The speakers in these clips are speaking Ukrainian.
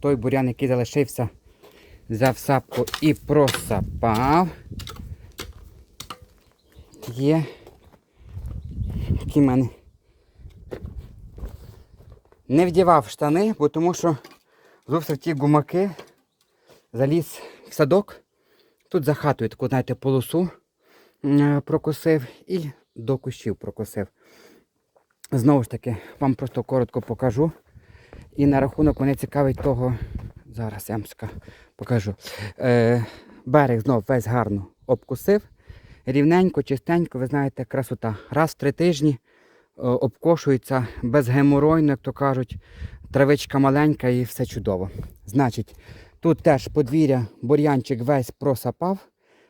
той бурян, який залишився, взяв сапку і просапав. Є. В мене. Не вдівав штани, бо тому що зустрів ті гумаки, заліз в садок. Тут за хатою таку, знаєте, полосу е, прокосив і до кущів прокосив. Знову ж таки, вам просто коротко покажу. І на рахунок мене цікавить того, зараз я вам покажу. Е, берег знов весь гарно обкусив. Рівненько, чистенько, ви знаєте, красота. Раз в три тижні е, обкошується безгеморойно, як то кажуть, травичка маленька і все чудово. Значить, тут теж подвір'я, бур'янчик весь просапав.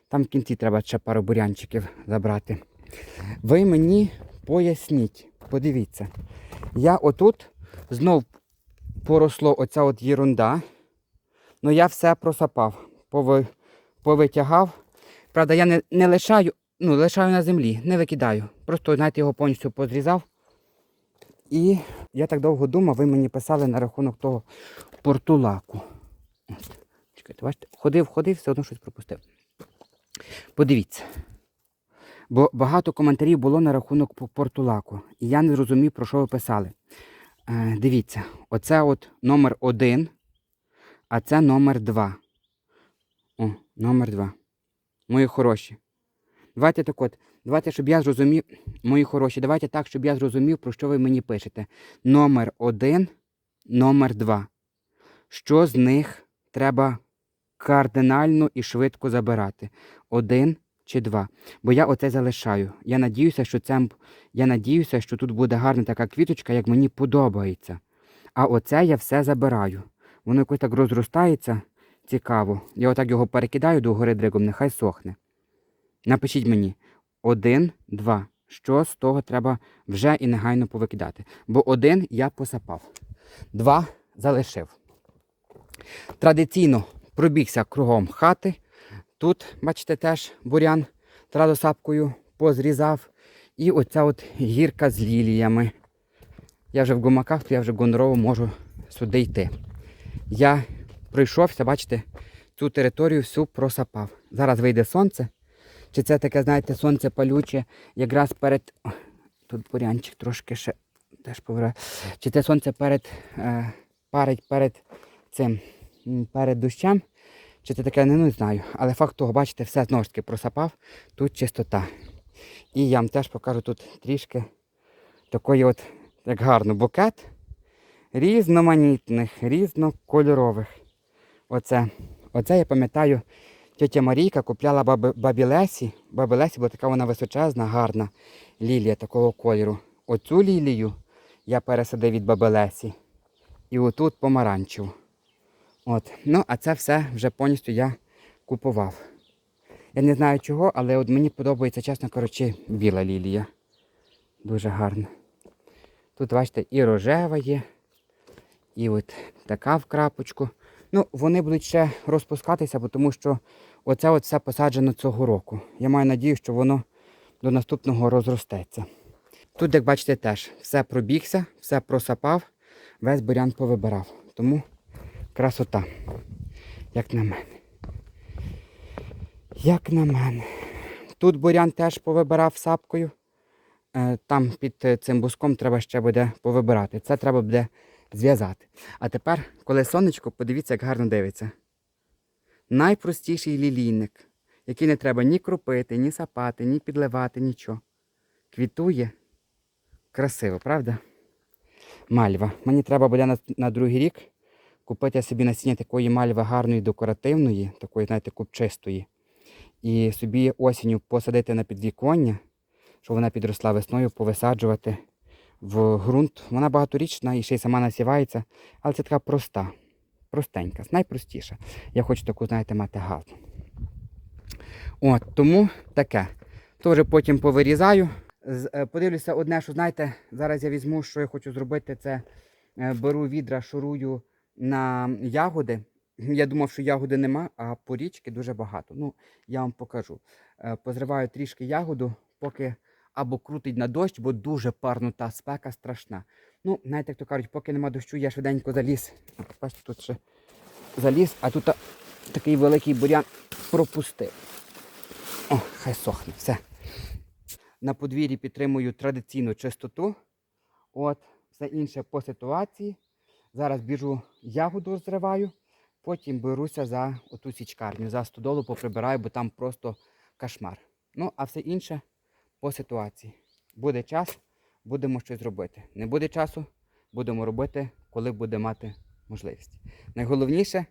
Там в кінці треба ще пару бур'янчиків забрати. Ви мені поясніть, подивіться. Я отут знов поросло оця от єрунда. Ну я все просапав, пови, повитягав. Правда, я не, не лишаю, ну, лишаю на землі, не викидаю. Просто, знаєте, його повністю позрізав. І я так довго думав, ви мені писали на рахунок того портулаку. Чекайте, бачите, ходив, ходив, все одно щось пропустив. Подивіться. Бо багато коментарів було на рахунок портулаку. І я не зрозумів, про що ви писали. Е, дивіться, оце от номер один, а це номер два. О, номер два. Мої хороші. Давайте так от, давайте, щоб я зрозумів, мої хороші, давайте так, щоб я зрозумів, про що ви мені пишете. Номер один, номер два. Що з них треба кардинально і швидко забирати? Один чи два? Бо я оце залишаю. Я надіюся, що це я надіюся, що тут буде гарна така квіточка, як мені подобається. А оце я все забираю. Воно якось так розростається цікаво. Я отак його перекидаю до гори дригом, нехай сохне. Напишіть мені один, два. Що з того треба вже і негайно повикидати. Бо один я посапав, два залишив. Традиційно пробігся кругом хати. Тут, бачите, теж бурян традосапкою позрізав. І оця от гірка з ліліями. Я вже в гумаках, то я вже гондорово можу сюди йти. Я пройшовся, бачите, цю територію всю просапав. Зараз вийде сонце. Чи це таке, знаєте, сонце палюче, якраз перед. О, тут бурянчик трошки ще теж повераю. Чи це сонце перед е, парить перед цим, перед дощем? Чи це таке, не, знаю. Але факт того, бачите, все знову ж таки просапав, тут чистота. І я вам теж покажу тут трішки такої от, як гарно, букет різноманітних, різнокольорових. Оце, оце я пам'ятаю, тетя Марійка купляла баби, бабі Лесі. Бабі Лесі була така вона височезна, гарна лілія такого кольору. Оцю лілію я пересадив від баби Лесі. І отут помаранчеву. От. Ну, а це все вже повністю я купував. Я не знаю чого, але от мені подобається, чесно кажучи, біла лілія. Дуже гарна. Тут, бачите, і рожева є, і от така в крапочку. Ну, вони будуть ще розпускатися, бо тому що оце от все посаджено цього року. Я маю надію, що воно до наступного розростеться. Тут, як бачите, теж все пробігся, все просапав, весь бурян повибирав. Тому красота, як на мене. Як на мене. Тут бурян теж повибирав сапкою. Е, Там під е, цим буском треба ще буде повибирати. Це треба буде зв'язати. А тепер, коли сонечко, подивіться, як гарно дивиться. Найпростіший лілійник, який не треба ні кропити, ні сапати, ні підливати, нічого. Квітує. Красиво, правда? Мальва. Мені треба буде на, на другий рік купити собі насіння такої мальви гарної, декоративної, такої, знаєте, купчистої. І собі осінню посадити на підвіконня, щоб вона підросла весною, повисаджувати в ґрунт. Вона багаторічна і ще й сама насівається, але це така проста, простенька, найпростіша. Я хочу таку, знаєте, мати гарну. От, тому таке. Теж потім повирізаю. Е, Подивлюся одне, що знаєте, зараз я візьму, що я хочу зробити, це е, беру відра, шурую на ягоди. Я думав, що ягоди нема, а порічки дуже багато. Ну, я вам покажу. Е, Позриваю трішки ягоду, поки або крутить на дощ, бо дуже парно та спека страшна. Ну, знаєте, як то кажуть, поки нема дощу, я швиденько заліз. Бачите, тут ще заліз, а тут такий великий бурян пропустив. О, хай сохне, все. На подвір'ї підтримую традиційну чистоту. От, все інше по ситуації. Зараз біжу ягоду зриваю, потім беруся за оту січкарню, за стодолу поприбираю, бо там просто кошмар. Ну, а все інше по ситуації. Буде час, будемо щось робити. Не буде часу, будемо робити, коли буде мати можливість. Найголовніше,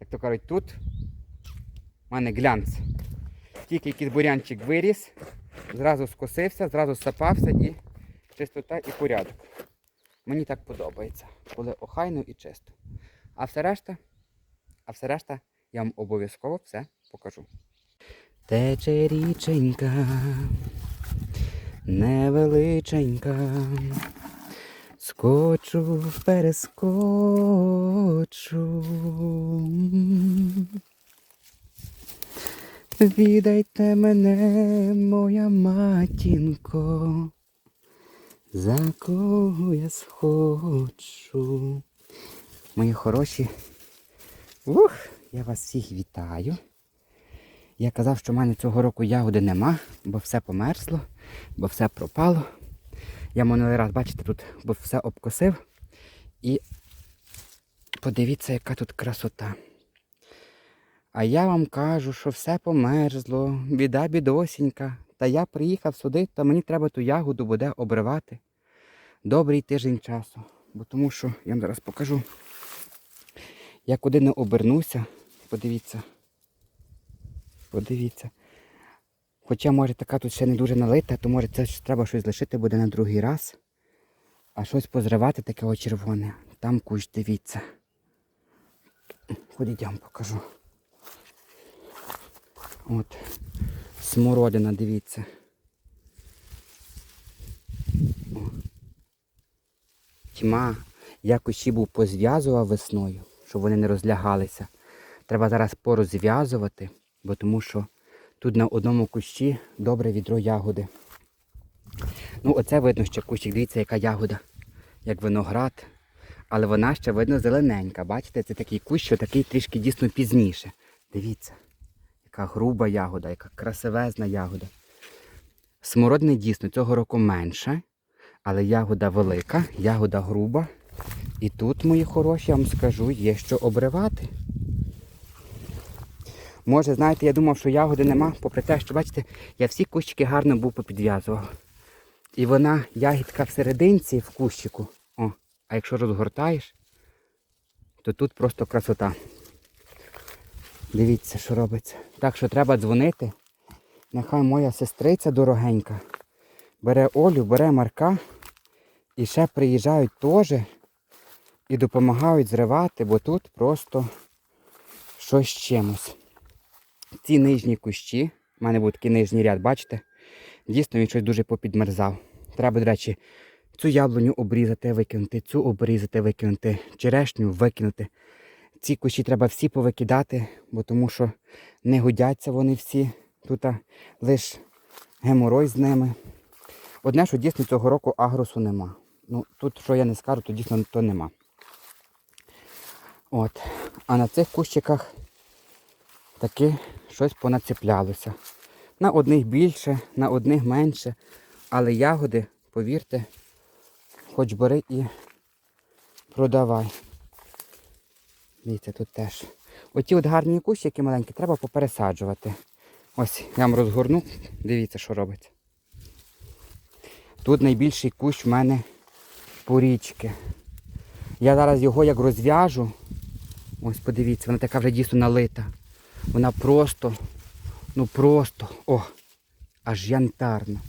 як то кажуть, тут в мене глянц. Тільки якийсь бурянчик виріс, зразу скосився, зразу сапався і чистота і порядок. Мені так подобається, коли охайно і чисто. А все решта, а все решта я вам обов'язково все покажу. Тече річенька, невеличенька, скочу, перескочу. Відайте мене, моя матінко, за кого я схочу. Мої хороші. Ух, я вас всіх вітаю. Я казав, що в мене цього року ягоди нема, бо все померзло, бо все пропало. Я минулий раз, бачите, тут бо все обкосив. І подивіться, яка тут красота. А я вам кажу, що все померзло, біда бідосінька. Та я приїхав сюди, то мені треба ту ягоду буде обривати. Добрий тиждень часу. Бо тому що я вам зараз покажу. Я куди не обернуся, подивіться. Подивіться. Хоча, може, така тут ще не дуже налита, то може це треба щось лишити буде на другий раз. А щось позривати таке о червоне. Там кущ, дивіться. Ходіть, я вам покажу. От. Смородина, дивіться. Тьма. Я кущі був позв'язував весною, щоб вони не розлягалися. Треба зараз порозв'язувати, бо тому що тут на одному кущі добре відро ягоди. Ну, оце видно ще кущик, дивіться, яка ягода, як виноград. Але вона ще видно зелененька. Бачите, це такий кущ, що такий трішки дійсно пізніше. Дивіться, яка груба ягода, яка красивезна ягода. Смородини дійсно цього року менше, але ягода велика, ягода груба. І тут, мої хороші, я вам скажу, є що обривати. Може, знаєте, я думав, що ягоди нема, попри те, що, бачите, я всі кущики гарно був попідв'язував. І вона, ягідка в в кущику. О, а якщо розгортаєш, то тут просто красота. Дивіться, що робиться. Так що треба дзвонити. Нехай моя сестриця дорогенька бере Олю, бере Марка і ще приїжджають теж і допомагають зривати, бо тут просто щось чимось. Ці нижні кущі, в мене був такий нижній ряд, бачите? Дійсно він щось дуже попідмерзав. Треба, до речі, цю яблуню обрізати, викинути, цю обрізати, викинути, черешню викинути. Ці кущі треба всі повикидати, бо тому що не годяться вони всі. Тут лише геморой з ними. Одне, що дійсно цього року агросу нема. Ну, тут, що я не скажу, то дійсно то нема. От. А на цих кущиках таки щось понацеплялося. На одних більше, на одних менше. Але ягоди, повірте, хоч бери і продавай. Дивіться, тут теж. Оті от гарні кущики маленькі треба попересаджувати. Ось, я вам розгорну, дивіться, що робиться. Тут найбільший кущ в мене порічки. Я зараз його як розв'яжу. Ось подивіться, вона така вже дійсно налита. Вона просто, ну просто, о, аж янтарна.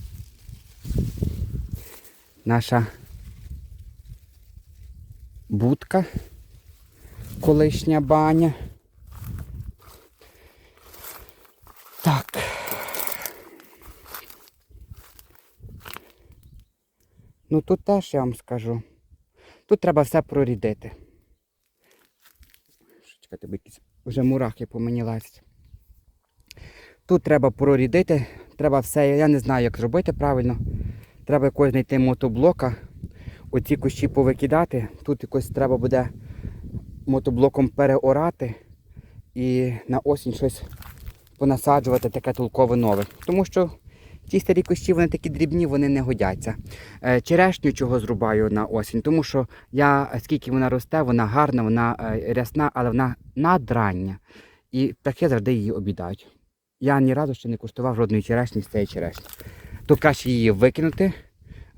Наша будка, колишня баня. Так. Ну тут теж я вам скажу. Тут треба все прорідити. Чекайте, якісь вже мурахи по. Тут треба прорідити, треба все, я не знаю, як зробити правильно. Треба якось знайти мотоблока, оці кущі повикидати. Тут якось треба буде мотоблоком переорати і на осінь щось понасаджувати таке толкове нове. Тому що ті старі кущі, вони такі дрібні, вони не годяться. Е, Черешню чого зрубаю на осінь, тому що я, скільки вона росте, вона гарна, вона е, рясна, але вона надрання. І птахи завжди її обідають. Я ні разу ще не куштував жодної черешні з цієї черешні. То краще її викинути,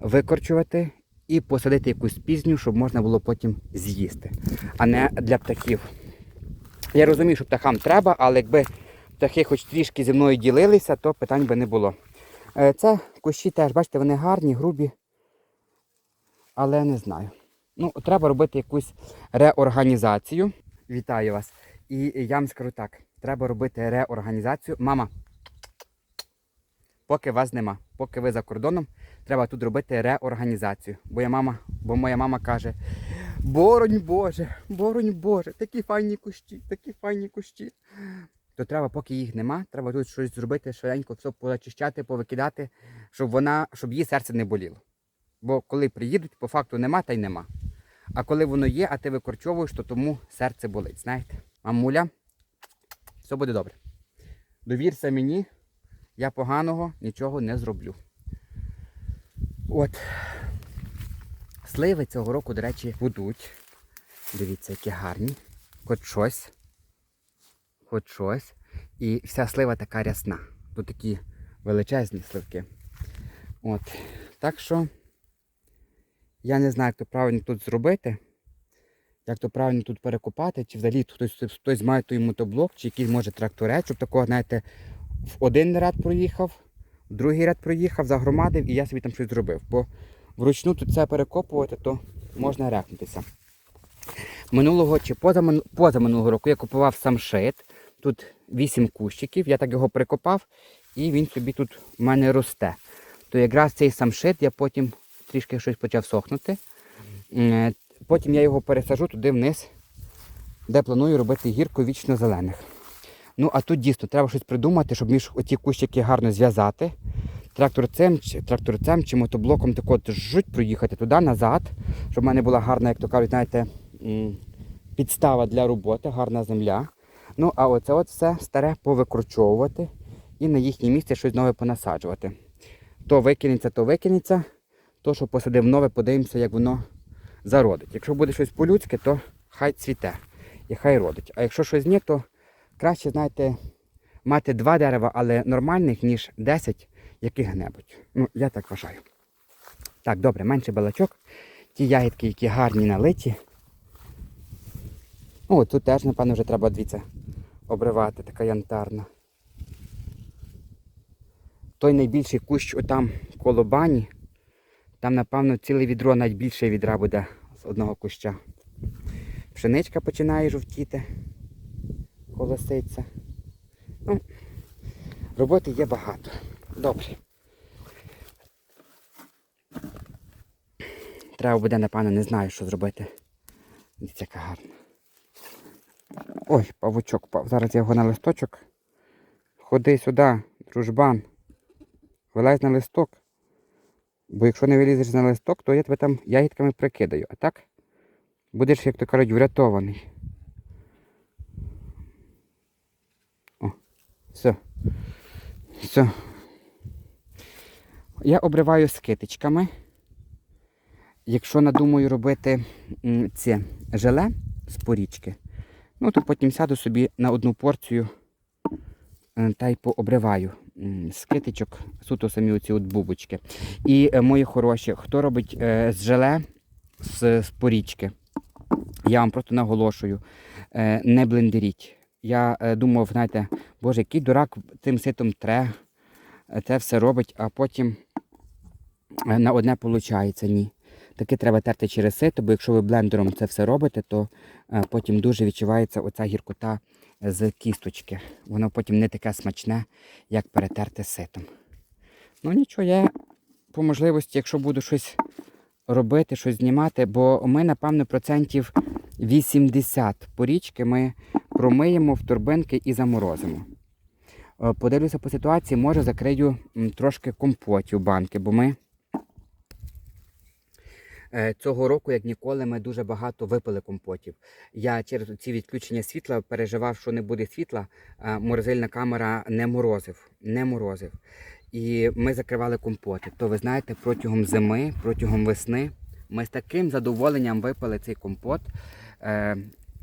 викорчувати і посадити якусь пізню, щоб можна було потім з'їсти, а не для птахів. Я розумію, що птахам треба, але якби птахи хоч трішки зі мною ділилися, то питань би не було. Е, Це кущі теж, бачите, вони гарні, грубі, але не знаю. Ну, треба робити якусь реорганізацію. Вітаю вас. І я вам скажу так: треба робити реорганізацію. Мама, поки вас нема, поки ви за кордоном, треба тут робити реорганізацію. Бо, я мама, бо моя мама каже: Боронь Боже, боронь Боже, такі файні кущі, такі файні кущі. То треба, поки їх нема, треба тут щось зробити, швиденько все позачищати, повикидати, щоб вона, щоб її серце не боліло. Бо коли приїдуть, по факту нема та й нема. А коли воно є, а ти викорчовуєш, то тому серце болить. Знаєте? Мамуля, все буде добре. Довірся мені, я поганого нічого не зроблю. От. Сливи цього року, до речі, будуть. Дивіться, які гарні. Хоч щось. Хоч щось. І вся слива така рясна. Тут такі величезні сливки. От. Так що я не знаю, як то правильно тут зробити. Як то правильно тут перекопати, чи взагалі хтось, хтось має той мотоблок, чи якийсь може тракторець, щоб такого, знаєте, в один ряд проїхав, в другий ряд проїхав, загромадив і я собі там щось зробив. Бо вручну тут це перекопувати, то можна рехнутися. Минулого чи позамину- позаминулого року я купував самшит. Тут 8 кущиків, я так його прикопав, і він собі тут в мене росте. То якраз цей самшит я потім трішки щось почав сохнути. Е, Потім я його пересажу туди вниз, де планую робити гірку вічно зелених. Ну, а тут дійсно треба щось придумати, щоб між оті кущики гарно зв'язати. Чи- тракторцем чи мотоблоком так от жуть проїхати туди, назад, щоб в мене була гарна, як то кажуть, знаєте, підстава для роботи, гарна земля. Ну, а оце от все старе повикорчовувати і на їхнє місце щось нове понасаджувати. То викинеться, то викинеться. То, що посадив нове, подивимося, як воно зародить. Якщо буде щось по-людськи, то хай цвіте і хай родить. А якщо щось ні, то краще, знаєте, мати два дерева, але нормальних, ніж 10 яких-небудь. Ну, я так вважаю. Так, добре, менше балачок. Ті ягідки, які гарні налиті. О, тут теж, напевно, вже треба дивіться, обривати, така янтарна. Той найбільший кущ отам коло бані. Там, напевно, ціле відро навіть більше відра буде з одного куща. Пшеничка починає жовтіти, колоситься. Ну, роботи є багато. Добре. Треба буде, напевно, не знаю, що зробити. Дивіться, яка гарна. Ой, павучок пав. Зараз я його на листочок. Ходи сюди, дружбан. Вилазь на листок. Бо якщо не вилізеш на листок, то я тебе там ягідками прикидаю. А так будеш, як то кажуть, врятований. Все. Все. Я обриваю скитичками. Якщо надумаю робити це желе з порічки, ну то потім сяду собі на одну порцію е, та й пообриваю м, скитичок, суто самі оці от бубочки. І е, мої хороші, хто робить е, з желе з, порічки, я вам просто наголошую, не блендеріть. Я е, думав, знаєте, боже, який дурак тим ситом тре, це все робить, а потім е, на одне виходить. Ні. Таки треба терти через сито, бо якщо ви блендером це все робите, то е, потім дуже відчувається оця гіркота з кісточки. Воно потім не таке смачне, як перетерте ситом. Ну нічого, я по можливості, якщо буду щось робити, щось знімати, бо ми, напевно, процентів 80 порічки ми промиємо в торбинки і заморозимо. Е, Подивлюся по ситуації, може закрию трошки компотів банки, бо ми Е, Цього року, як ніколи, ми дуже багато випили компотів. Я через ці відключення світла переживав, що не буде світла. Морозильна камера не морозив, не морозив. І ми закривали компоти. То ви знаєте, протягом зими, протягом весни ми з таким задоволенням випили цей компот. Е,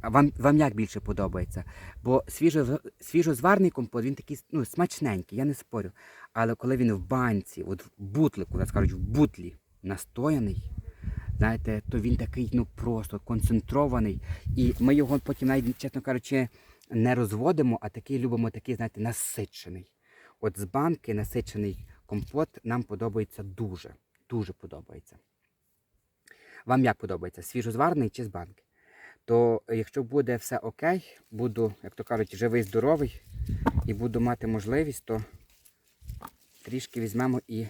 вам, вам як більше подобається? Бо свіжо, свіжозварний компот, він такий ну, смачненький, я не спорю. Але коли він в банці, от в бутлику, нас кажуть, в бутлі настояний, знаєте, то він такий ну просто концентрований. І ми його потім навіть, чесно кажучи, не розводимо, а такий любимо такий, знаєте, насичений. От з банки насичений компот нам подобається дуже, дуже подобається. Вам як подобається? Свіжозварений чи з банки? То якщо буде все окей, буду, як то кажуть, живий, здоровий і буду мати можливість, то трішки візьмемо і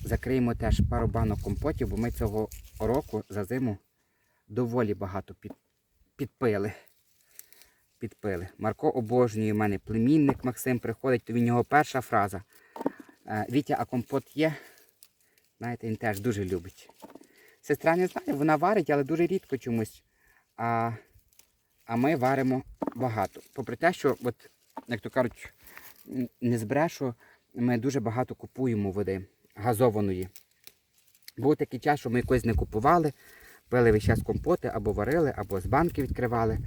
закриємо теж пару банок компотів, бо ми цього року за зиму доволі багато підпили. Підпили. Марко обожнює у мене племінник Максим приходить, то він його перша фраза. Е, Вітя, а компот є? Знаєте, він теж дуже любить. Сестра не знає, вона варить, але дуже рідко чомусь. А, а ми варимо багато. Попри те, що, от, як то кажуть, не збрешу, ми дуже багато купуємо води газованої. Був такий час, що ми якось не купували, пили весь час компоти або варили, або з банки відкривали.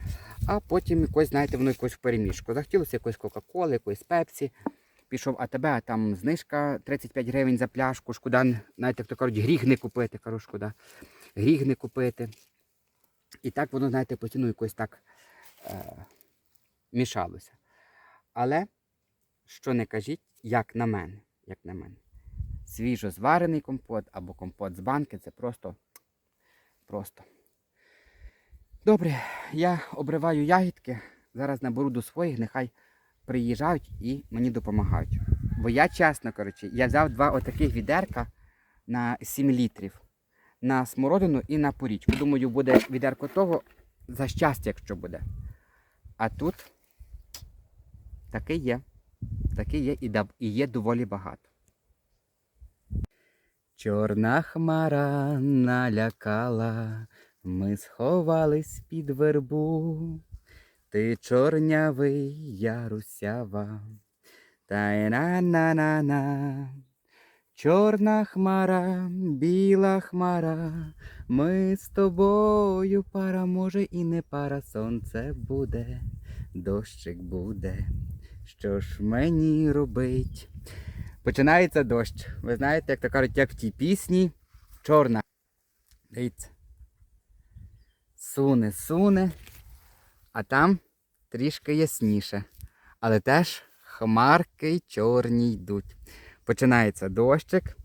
А потім якось, знаєте, воно якось в переміжку. Захотілося якоїсь Кока-Коли, якоїсь пепсі. Пішов АТБ, а там знижка 35 гривень за пляшку. Шкода, навіть як то кажуть, гріх не купити. Кажу, шкода. Гріх не купити. І так воно, знаєте, постійно якось так е, мішалося. Але, що не кажіть, як на мене, як на мене, свіжо зварений компот або компот з банки це просто, просто. Добре, я обриваю ягідки, зараз наберу до своїх, нехай приїжджають і мені допомагають. Бо я, чесно кажучи, я взяв два отаких відерка на 7 літрів на смородину і на порічку. Думаю, буде відерко того за щастя, якщо буде. А тут такий є. Такий є і є доволі багато. Чорна хмара налякала, ми сховались під вербу. Ти чорнявий, я русява. Та на на на на Чорна хмара, біла хмара, ми з тобою пара, може і не пара, сонце буде, дощик буде. Що ж мені робить? Починається дощ. Ви знаєте, як то кажуть, як в тій пісні, чорна. Дивіться. Суне, суне, а там трішки ясніше. Але теж хмарки чорні йдуть. Починається дощик.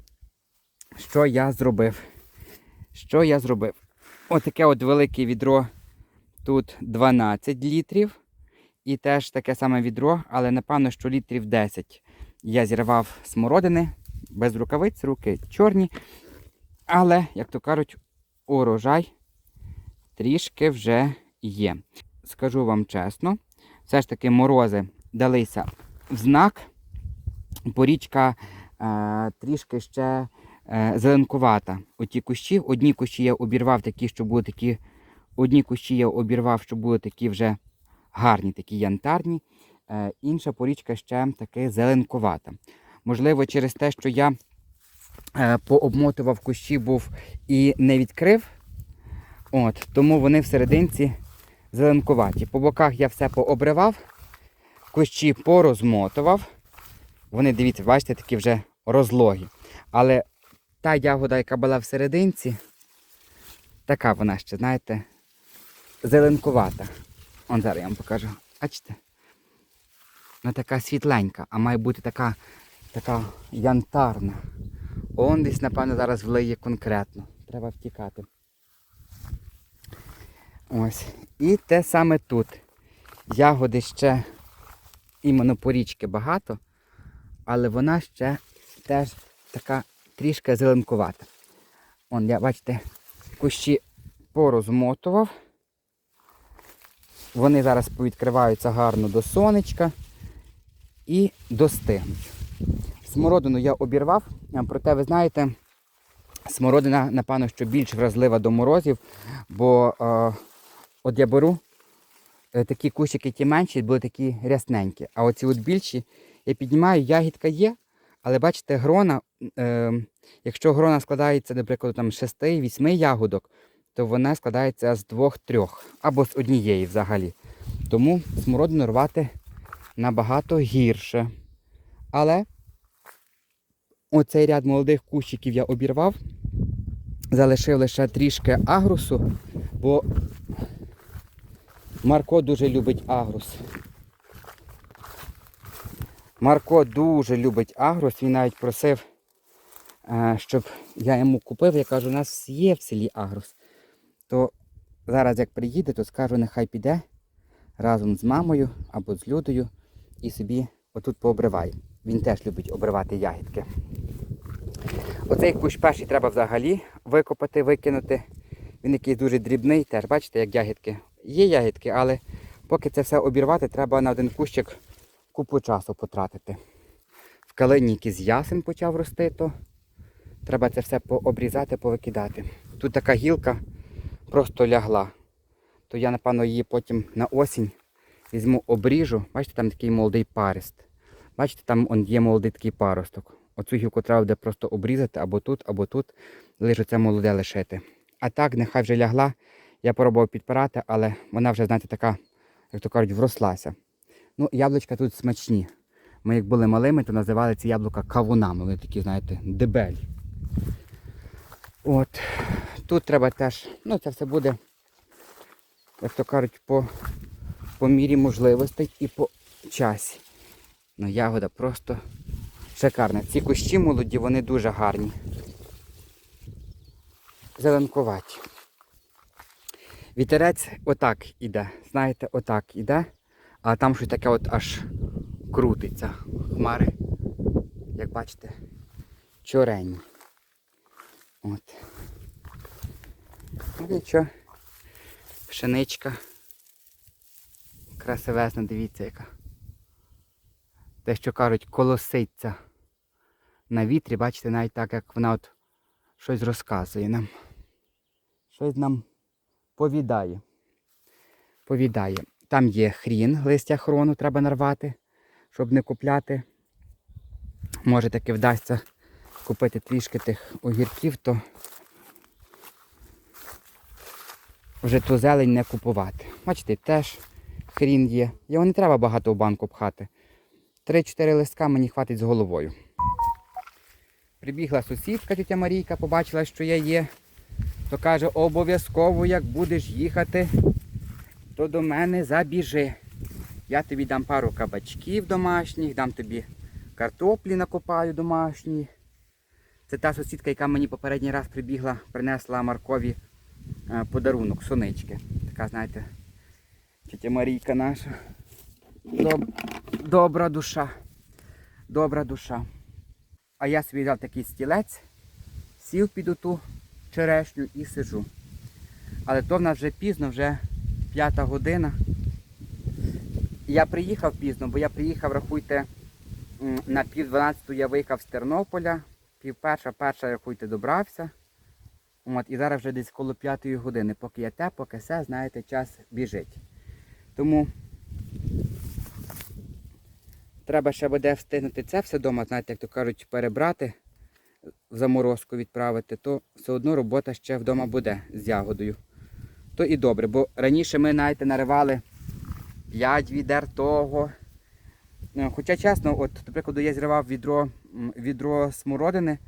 Що я зробив? Що я зробив? Отаке от велике відро. Тут 12 літрів. І теж таке саме відро, але напевно, що літрів 10. Я зірвав смородини без рукавиць, руки чорні. Але, як то кажуть, урожай трішки вже є. Скажу вам чесно, все ж таки морози далися в знак. Порічка е, трішки ще е, зеленкувата. Оті кущі, одні кущі я обірвав такі, що були такі, одні кущі я обірвав, що були такі вже гарні, такі янтарні. Е, інша порічка ще таки зеленкувата. Можливо, через те, що я е, пообмотував кущі був і не відкрив. От, тому вони всерединці зеленкуваті. По боках я все пообривав, кущі порозмотував. Вони, дивіться, бачите, такі вже розлогі. Але та ягода, яка була всерединці, така вона ще, знаєте, зеленкувата. Он зараз я вам покажу. Бачите? Вона така світленька, а має бути така, така янтарна. Он десь, напевно, зараз влиє конкретно. Треба втікати. Ось. І те саме тут. Ягоди ще іменно порічки багато, але вона ще теж така трішки зеленкувата. Он, я, бачите, кущі порозмотував. Вони зараз повідкриваються гарно до сонечка і достигнуть. Смородину я обірвав, проте ви знаєте, Смородина, напевно, що більш вразлива до морозів, бо е, от я беру е, такі кущики, ті менші, були такі рясненькі. А оці от більші я піднімаю, ягідка є, але бачите, грона, е, якщо грона складається, наприклад, там 6-8 ягодок, то вона складається з двох-трьох або з однієї взагалі. Тому смородину рвати набагато гірше. Але оцей ряд молодих кущиків я обірвав, залишив лише трішки агрусу, бо Марко дуже любить агрус. Марко дуже любить агрус, він навіть просив, е, щоб я йому купив. Я кажу, у нас є в селі агрус. То зараз як приїде, то скажу, нехай піде разом з мамою або з Людою і собі отут пообриває. Він теж любить обривати ягідки. Оцей кущ перший треба взагалі викопати, викинути. Він якийсь дуже дрібний, теж бачите, як ягідки. Є ягідки, але поки це все обірвати, треба на один кущик купу часу потратити. В калині якийсь ясен почав рости, то треба це все пообрізати, повикидати. Тут така гілка просто лягла. То я, напевно, її потім на осінь візьму, обріжу. Бачите, там такий молодий паріст. Бачите, там он є молодий такий паросток. Оцю гілку треба буде просто обрізати або тут, або тут, лише це молоде лишити. А так, нехай вже лягла. Я пробував підпирати, але вона вже, знаєте, така, як то кажуть, врослася. Ну, яблучка тут смачні. Ми як були малими, то називали ці яблука кавунами. Вони такі, знаєте, дебелі. От. Тут треба теж, ну це все буде, як то кажуть, по, по мірі можливостей і по часі. Ну, ягода просто шикарна. Ці кущі молоді, вони дуже гарні. Зеленкуваті. Вітерець отак іде. Знаєте, отак іде. А там щось таке от аж крутиться. Хмари, як бачите, чорені. От. Ну нічого. Пшеничка. Красивезна, дивіться яка. Те, що кажуть, колоситься на вітрі, бачите, навіть так, як вона от щось розказує нам. Щось нам повідає. Повідає. Там є хрін, листя хрону треба нарвати, щоб не купляти. Може таки вдасться купити трішки тих огірків, то вже ту зелень не купувати. Бачите, теж хрін є. Його не треба багато в банку пхати. Три-чотири листка мені хватить з головою. Прибігла сусідка, тітя Марійка, побачила, що я є. То каже, обов'язково, як будеш їхати, то до мене забіжи. Я тобі дам пару кабачків домашніх, дам тобі картоплі накопаю домашні. Це та сусідка, яка мені попередній раз прибігла, принесла Маркові е, подарунок, сонички. Така, знаєте, тітя Марійка наша. Доб... Добра душа. Добра душа. А я собі взяв такий стілець, сів під оту черешню і сижу. Але то в нас вже пізно, вже п'ята година. Я приїхав пізно, бо я приїхав, рахуйте, на пів дванадцяту я виїхав з Тернополя, пів перша, перша, рахуйте, добрався. От, і зараз вже десь коло п'ятої години, поки я те, поки все, знаєте, час біжить. Тому треба ще буде встигнути це все вдома, знаєте, як то кажуть, перебрати, в заморозку відправити, то все одно робота ще вдома буде з ягодою. То і добре, бо раніше ми, знаєте, наривали 5 відер того. Е, Хоча чесно, от, до прикладу, я зривав відро, відро смородини,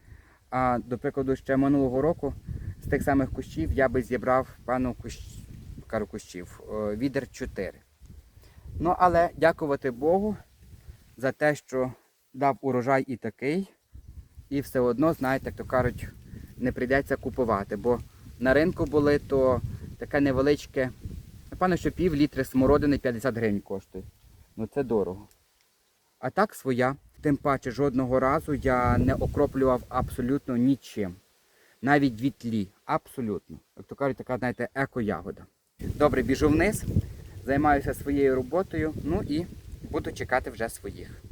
а до прикладу, ще минулого року з тих самих кущів я би зібрав пану кущ... кажу, кущів, е, відер 4. Ну, але дякувати Богу за те, що дав урожай і такий. І все одно, знаєте, як то кажуть, не прийдеться купувати. Бо на ринку були, то таке невеличке, напевно, що пів літри смородини 50 гривень коштує. Ну це дорого. А так своя. Тим паче жодного разу я не окроплював абсолютно нічим. Навіть від тлі. Абсолютно. Як то кажуть, така, знаєте, еко-ягода. Добре, біжу вниз, займаюся своєю роботою, ну і буду чекати вже своїх.